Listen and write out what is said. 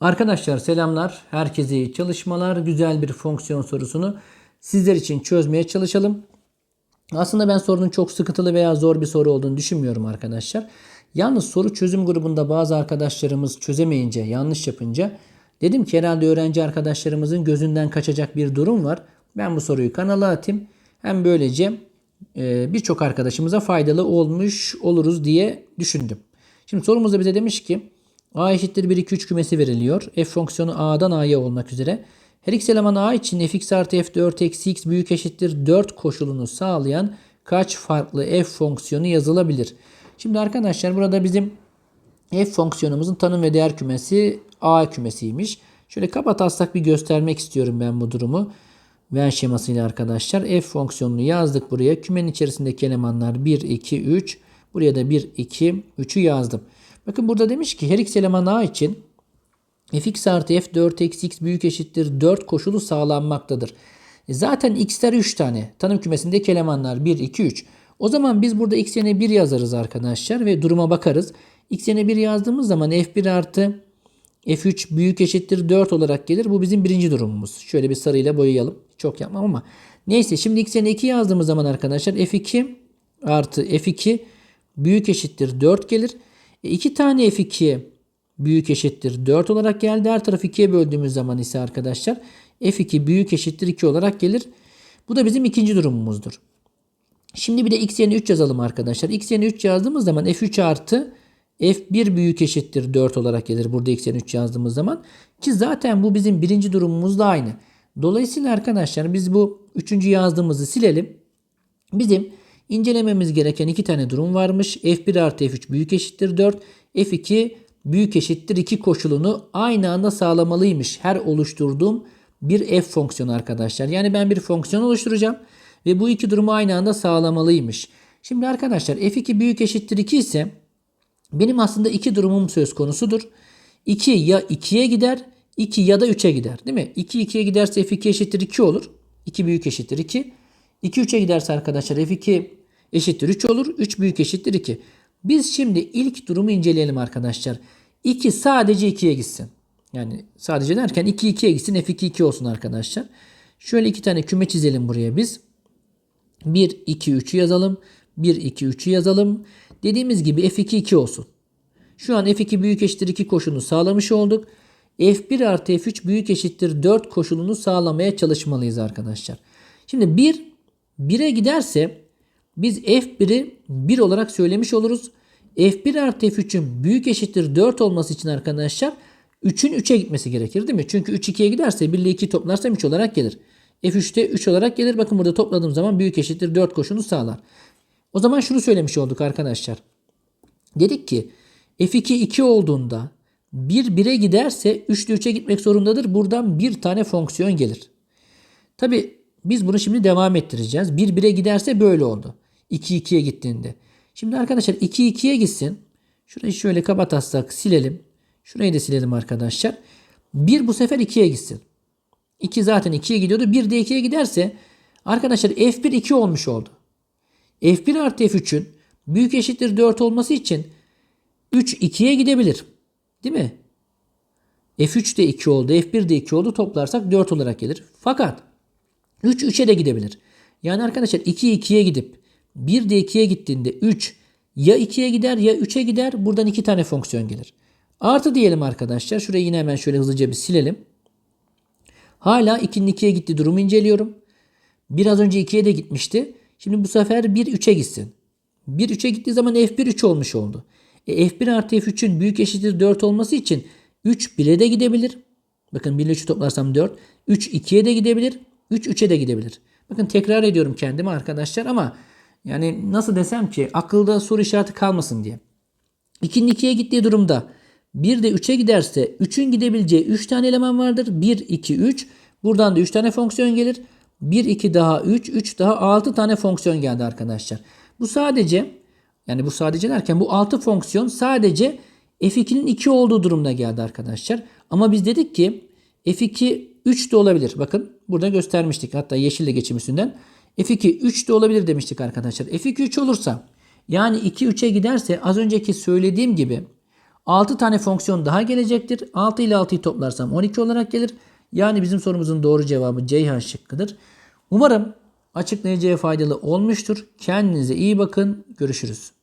Arkadaşlar selamlar. Herkese iyi çalışmalar. Güzel bir fonksiyon sorusunu sizler için çözmeye çalışalım. Aslında ben sorunun çok sıkıntılı veya zor bir soru olduğunu düşünmüyorum arkadaşlar. Yalnız soru çözüm grubunda bazı arkadaşlarımız çözemeyince, yanlış yapınca dedim ki herhalde öğrenci arkadaşlarımızın gözünden kaçacak bir durum var. Ben bu soruyu kanala atayım. Hem böylece e, birçok arkadaşımıza faydalı olmuş oluruz diye düşündüm. Şimdi sorumuzda bize demiş ki a eşittir 1 2 3 kümesi veriliyor. F fonksiyonu a'dan a'ya olmak üzere. Her x eleman a için fx artı f4 eksi x büyük eşittir 4 koşulunu sağlayan kaç farklı f fonksiyonu yazılabilir? Şimdi arkadaşlar burada bizim f fonksiyonumuzun tanım ve değer kümesi a kümesiymiş. Şöyle kaba bir göstermek istiyorum ben bu durumu. Venn şemasıyla arkadaşlar f fonksiyonunu yazdık buraya. Kümenin içerisindeki elemanlar 1, 2, 3. Buraya da 1, 2, 3'ü yazdım. Bakın burada demiş ki her x eleman a için fx artı f4 eksi x büyük eşittir 4 koşulu sağlanmaktadır. E zaten x'ler 3 tane. Tanım kümesindeki elemanlar 1, 2, 3. O zaman biz burada x yerine 1 yazarız arkadaşlar ve duruma bakarız. x yerine 1 yazdığımız zaman f1 artı f3 büyük eşittir 4 olarak gelir. Bu bizim birinci durumumuz. Şöyle bir sarıyla boyayalım. Çok yapmam ama. Neyse şimdi x yerine 2 yazdığımız zaman arkadaşlar f2 artı f2 büyük eşittir 4 gelir. E, 2 tane f2 büyük eşittir 4 olarak geldi. Her tarafı 2'ye böldüğümüz zaman ise arkadaşlar f2 büyük eşittir 2 olarak gelir. Bu da bizim ikinci durumumuzdur. Şimdi bir de x yerine 3 yazalım arkadaşlar. x yerine 3 yazdığımız zaman f3 artı f1 büyük eşittir 4 olarak gelir. Burada x yerine 3 yazdığımız zaman. Ki zaten bu bizim birinci durumumuzla aynı. Dolayısıyla arkadaşlar biz bu üçüncü yazdığımızı silelim. Bizim incelememiz gereken iki tane durum varmış. f1 artı f3 büyük eşittir 4. f2 büyük eşittir 2 koşulunu aynı anda sağlamalıymış. Her oluşturduğum bir f fonksiyonu arkadaşlar. Yani ben bir fonksiyon oluşturacağım. Ve bu iki durumu aynı anda sağlamalıymış. Şimdi arkadaşlar f2 büyük eşittir 2 ise benim aslında iki durumum söz konusudur. 2 ya 2'ye gider 2 ya da 3'e gider değil mi? 2 2'ye giderse f2 eşittir 2 olur. 2 büyük eşittir 2. 2 3'e giderse arkadaşlar f2 eşittir 3 olur. 3 büyük eşittir 2. Biz şimdi ilk durumu inceleyelim arkadaşlar. 2 sadece 2'ye gitsin. Yani sadece derken 2 2'ye gitsin f2 2 olsun arkadaşlar. Şöyle iki tane küme çizelim buraya biz. 1 2 3'ü yazalım. 1 2 3'ü yazalım. Dediğimiz gibi f2 2 olsun. Şu an f2 büyük eşittir 2 koşulunu sağlamış olduk. f1 artı f3 büyük eşittir 4 koşulunu sağlamaya çalışmalıyız arkadaşlar. Şimdi 1 1'e giderse biz f1'i 1 olarak söylemiş oluruz. f1 artı f3'ün büyük eşittir 4 olması için arkadaşlar 3'ün 3'e gitmesi gerekir değil mi? Çünkü 3 2'ye giderse 1 ile 2 toplarsam 3 olarak gelir. f3'te 3 olarak gelir. Bakın burada topladığım zaman büyük eşittir 4 koşulunu sağlar. O zaman şunu söylemiş olduk arkadaşlar. Dedik ki f2 2 olduğunda 1 1'e giderse 3 ile 3'e gitmek zorundadır. Buradan bir tane fonksiyon gelir. Tabi biz bunu şimdi devam ettireceğiz. 1 1'e giderse böyle oldu. 2 2'ye gittiğinde. Şimdi arkadaşlar 2 2'ye gitsin. Şurayı şöyle kaba taslak silelim. Şurayı da silelim arkadaşlar. 1 bu sefer 2'ye gitsin. 2 zaten 2'ye gidiyordu. 1 de 2'ye giderse arkadaşlar f1 2 olmuş oldu. f1 artı f3'ün büyük eşittir 4 olması için 3 2'ye gidebilir. Değil mi? f3 de 2 oldu. f1 de 2 oldu. Toplarsak 4 olarak gelir. Fakat 3 3'e de gidebilir. Yani arkadaşlar 2 2'ye gidip 1 de 2'ye gittiğinde 3 ya 2'ye gider ya 3'e gider. Buradan 2 tane fonksiyon gelir. Artı diyelim arkadaşlar. Şurayı yine hemen şöyle hızlıca bir silelim. Hala 2'nin 2'ye gitti durumu inceliyorum. Biraz önce 2'ye de gitmişti. Şimdi bu sefer 1 3'e gitsin. 1 3'e gittiği zaman f1 3 olmuş oldu. E, f1 artı f3'ün büyük eşittir 4 olması için 3 1'e de gidebilir. Bakın 1 ile 3'ü toplarsam 4. 3 2'ye de gidebilir. 3 3'e de gidebilir. Bakın tekrar ediyorum kendime arkadaşlar ama yani nasıl desem ki akılda soru işareti kalmasın diye. 2'nin 2'ye gittiği durumda 1 de 3'e giderse 3'ün gidebileceği 3 tane eleman vardır. 1, 2, 3. Buradan da 3 tane fonksiyon gelir. 1, 2 daha 3, 3 daha 6 tane fonksiyon geldi arkadaşlar. Bu sadece yani bu sadece derken bu 6 fonksiyon sadece f2'nin 2 olduğu durumda geldi arkadaşlar. Ama biz dedik ki f2 3 de olabilir. Bakın burada göstermiştik. Hatta yeşille geçim üstünden. f2 3 de olabilir demiştik arkadaşlar. f2 3 olursa yani 2 3'e giderse az önceki söylediğim gibi 6 tane fonksiyon daha gelecektir. 6 ile 6'yı toplarsam 12 olarak gelir. Yani bizim sorumuzun doğru cevabı Ceyhan şıkkıdır. Umarım açıklayıcıya faydalı olmuştur. Kendinize iyi bakın. Görüşürüz.